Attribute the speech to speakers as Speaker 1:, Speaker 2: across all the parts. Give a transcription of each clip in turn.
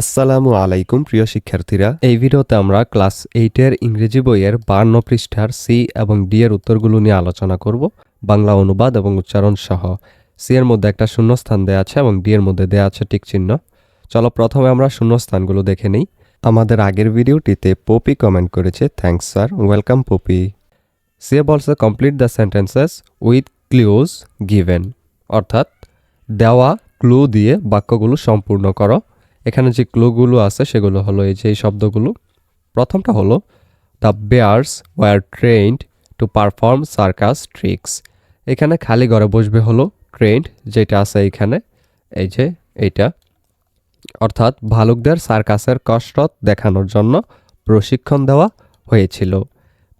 Speaker 1: আসসালামু আলাইকুম, প্রিয় শিক্ষার্থীরা। এই ভিডিওতে আমরা ক্লাস এইটের ইংরেজি বইয়ের বান্ন পৃষ্ঠার সি এবং ডি এর উত্তরগুলো নিয়ে আলোচনা করব, বাংলা অনুবাদ এবং উচ্চারণ সহ। সি এর মধ্যে একটা শূন্যস্থান দেওয়া আছে এবং ডি এর মধ্যে দেওয়া আছে টিক চিহ্ন। চলো প্রথমে আমরা শূন্যস্থানগুলো দেখে নিই। আমাদের আগের ভিডিওটিতে পপি কমেন্ট করেছে থ্যাঙ্কস স্যার ওয়েলকাম পপি. সে বলছে complete the sentences with clues given. অর্থাৎ দেওয়া ক্লু দিয়ে বাক্যগুলো সম্পূর্ণ করো। এখানে যে ক্লুগুলো আছে, সেগুলো হলো এই যে এই শব্দগুলো। প্রথমটা হলো the bears were trained to perform circus tricks এখানে খালি ঘরে বসবে হলো ট্রেন্ড যেটা আছে এইখানে এই যে এইটা। অর্থাৎ ভালুকদের সার্কাসের কসরত দেখানোর জন্য প্রশিক্ষণ দেওয়া হয়েছিল।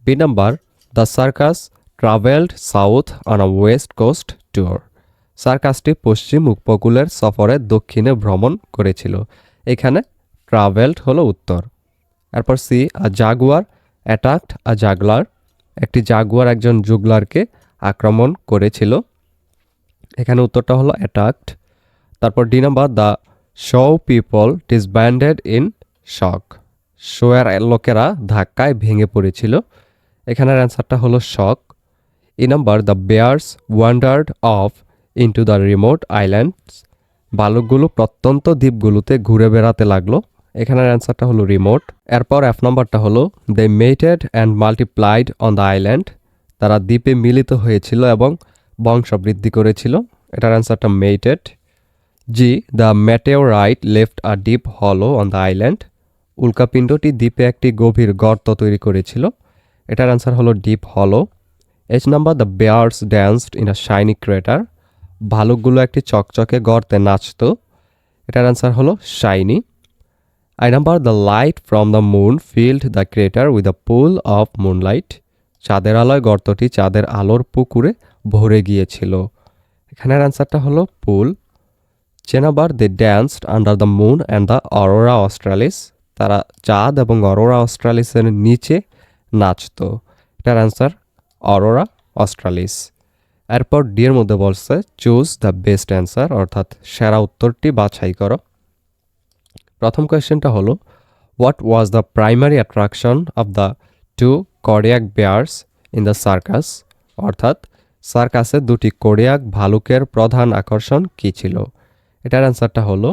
Speaker 1: B number the circus travelled south on a west coast tour সার্কাসটি পশ্চিম উপকূলের সফরে দক্ষিণে ভ্রমণ করেছিল। এখানে ট্রাভেলড হলো উত্তর। এরপর C, a jaguar attacked a juggler. একটি জাগুয়ার একজন জুগলারকে আক্রমণ করেছিল। এখানে উত্তরটা হলো অ্যাটাকড তারপর D number, the show people disbanded in shock. শোয়ের লোকেরা ধাক্কায় ভেঙে পড়েছিল। এখানের অ্যান্সারটা হলো shock. E number, the bears wandered off into the remote islands বালকগুলো প্রত্যন্ত দ্বীপগুলোতে ঘুরে বেড়াতে লাগল। এখানের অ্যান্সারটা হলো রিমোট এরপর এফ নম্বরটা হলো they mated and multiplied on the island তারা দ্বীপে মিলিত হয়েছিল এবং বংশ বৃদ্ধি করেছিল। এটার অ্যান্সারটা mated G the meteorite left a deep হলো অন দ্য আইল্যান্ড উল্কাপিণ্ডটি দ্বীপে একটি গভীর গর্ত তৈরি করেছিল। এটার অ্যান্সার হলো ডিপ হলো H number the bears danced in a shiny crater ভালুকগুলো একটি চকচকে গর্তে নাচতো। এটার অ্যান্সার হলো shiny. I number the light from the moon filled the crater with the pool of moonlight চাঁদের আলোয় গর্তটি চাঁদের আলোর পুকুরে ভরে গিয়েছিল। এখানের অ্যান্সারটা হলো পুল চেনাবার they danced under the moon and the aurora australis তারা চাঁদ এবং অরোরা অস্ট্রালিসের নিচে নাচতো। এটার অ্যান্সার অরোরা অস্ট্রালিস এরপর ডি এর মধ্যে বলছে চুজ দ্য বেস্ট অ্যান্সার অর্থাৎ সেরা উত্তরটি বাছাই করো। প্রথম কোয়েশ্চেনটা হলো what was the primary attraction of the two Kodiak bears in the circus অর্থাৎ সার্কাসে দুটি কোরিয়াক ভালুকের প্রধান আকর্ষণ কী ছিল? এটার অ্যান্সারটা হলো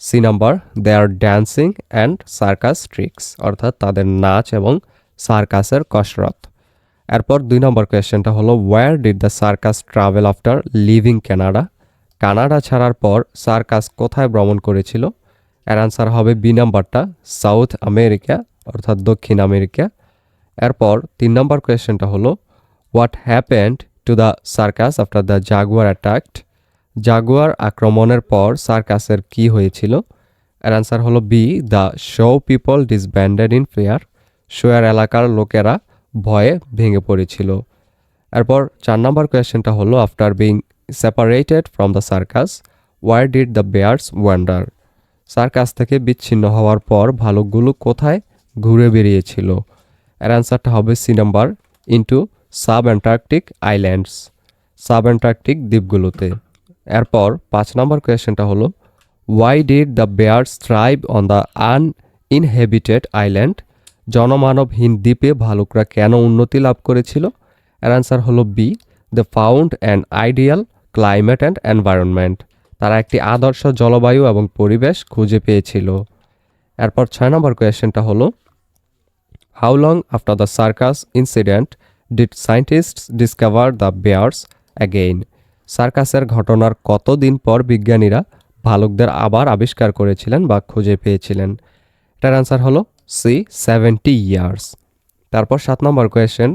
Speaker 1: C number they are dancing and circus tricks অর্থাৎ তাদের নাচ এবং সার্কাসের কসরত। এরপর দুই নম্বর কোয়েশ্চেনটা হলো where did the circus travel after leaving Canada Canada ছাড়ার পর সার্কাস কোথায় ভ্রমণ করেছিল? এর আনসার হবে বি নাম্বারটা, সাউথ আমেরিকা, অর্থাৎ দক্ষিণ আমেরিকা। এরপর তিন নম্বর কোয়েশ্চেনটা হলো what happened to the circus after the jaguar attacked jaguar আক্রমণের পর সার্কাসের কি হয়েছিল? এর আনসার হলো B the show people disbanded in fear শোয়ার এলাকার লোকেরা ভয়ে ভেঙে পড়েছিল। এরপর চার নম্বর কোয়েশ্চেনটা হলো after being separated from the circus where did the bears wander circus থেকে বিচ্ছিন্ন হওয়ার পর ভালুকগুলো কোথায়? ঘুরে বেরিয়েছিল। এর অ্যান্সারটা হবে C number into sub antarctic islands sub antarctic দ্বীপগুলোতে। এরপর পাঁচ নম্বর কোয়েশ্চেনটা হলো why did the bears thrive on the uninhabited island জনমানবহীন দ্বীপে ভালুকরা কেন উন্নতি লাভ করেছিল? এর অ্যান্সার হলো B the found and ideal climate and environment তারা একটি আদর্শ জলবায়ু এবং পরিবেশ খুঁজে পেয়েছিল। এরপর ছয় নম্বর কোয়েশ্চেনটা হলো how long after the circus incident did scientist discover the bears again সার্কাসের ঘটনার কতদিন পর বিজ্ঞানীরা ভালুকদের আবার আবিষ্কার করেছিলেন বা খুঁজে পেয়েছিলেন? এটার অ্যান্সার হলো সি সেভেন্টি ইয়ার্স তারপর সাত নম্বর question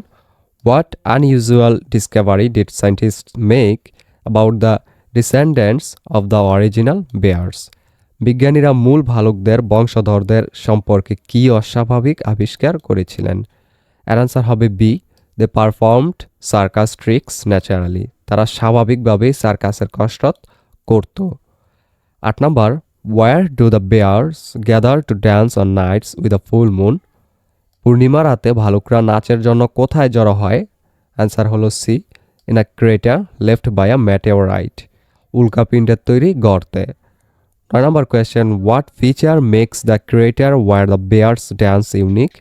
Speaker 1: what unusual discovery did scientist make about the descendants of the original bears বিজ্ঞানীরা মূল ভালুকদের, বংশধরদের সম্পর্কে কী অস্বাভাবিক আবিষ্কার করেছিলেন? এর অ্যান্সার হবে B they performed circus tricks naturally তারা স্বাভাবিকভাবেই সার্কাসের কসরত করত। আট নম্বর where do the bears gather to dance on nights with a full moon পূর্ণিমা রাতে ভালুকরা নাচের জন্য কোথায় জড়ো হয়? অ্যান্সার হলো C in a crater left by a meteorite উল্কাপিণ্ডের তৈরি গর্তে। নয় নম্বর question what feature makes the crater where the bears dance unique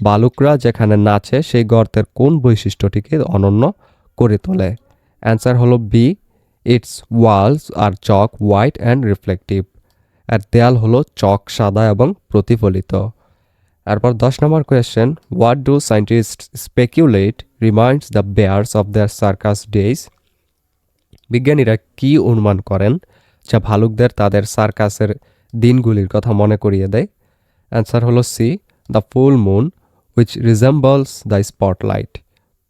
Speaker 1: বালুকরা যেখানে নাচে, সেই গর্তের কোন বৈশিষ্ট্যটিকে অনন্য করে তোলে? অ্যান্সার হলো B its walls are chalk white and reflective আর দেয়াল হলো চক, সাদা এবং প্রতিফলিত। এরপর দশ নম্বর question what do scientist speculate reminds the bears of their circus days বিজ্ঞানীরা কি অনুমান করেন যা ভালুকদের তাদের সার্কাসের দিনগুলির কথা মনে করিয়ে দেয়? অ্যান্সার হলো C the full moon which resembles the spotlight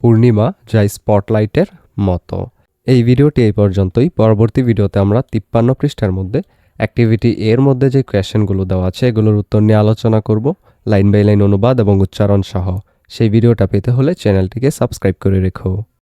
Speaker 1: পূর্ণিমা যা স্পটলাইটের মতো। এই ভিডিওটি এই পর্যন্তই। পরবর্তী ভিডিওতে আমরা তিপ্পান্ন পৃষ্ঠার মধ্যে অ্যাক্টিভিটি এর মধ্যে যে কোয়েশনগুলো দেওয়া আছে, এগুলোর উত্তর নিয়ে আলোচনা করব। লাইন বাই লাইন অনুবাদ এবং উচ্চারণ সহ। সেই ভিডিওটা পেতে হলে চ্যানেলটিকে সাবস্ক্রাইব করে রেখো।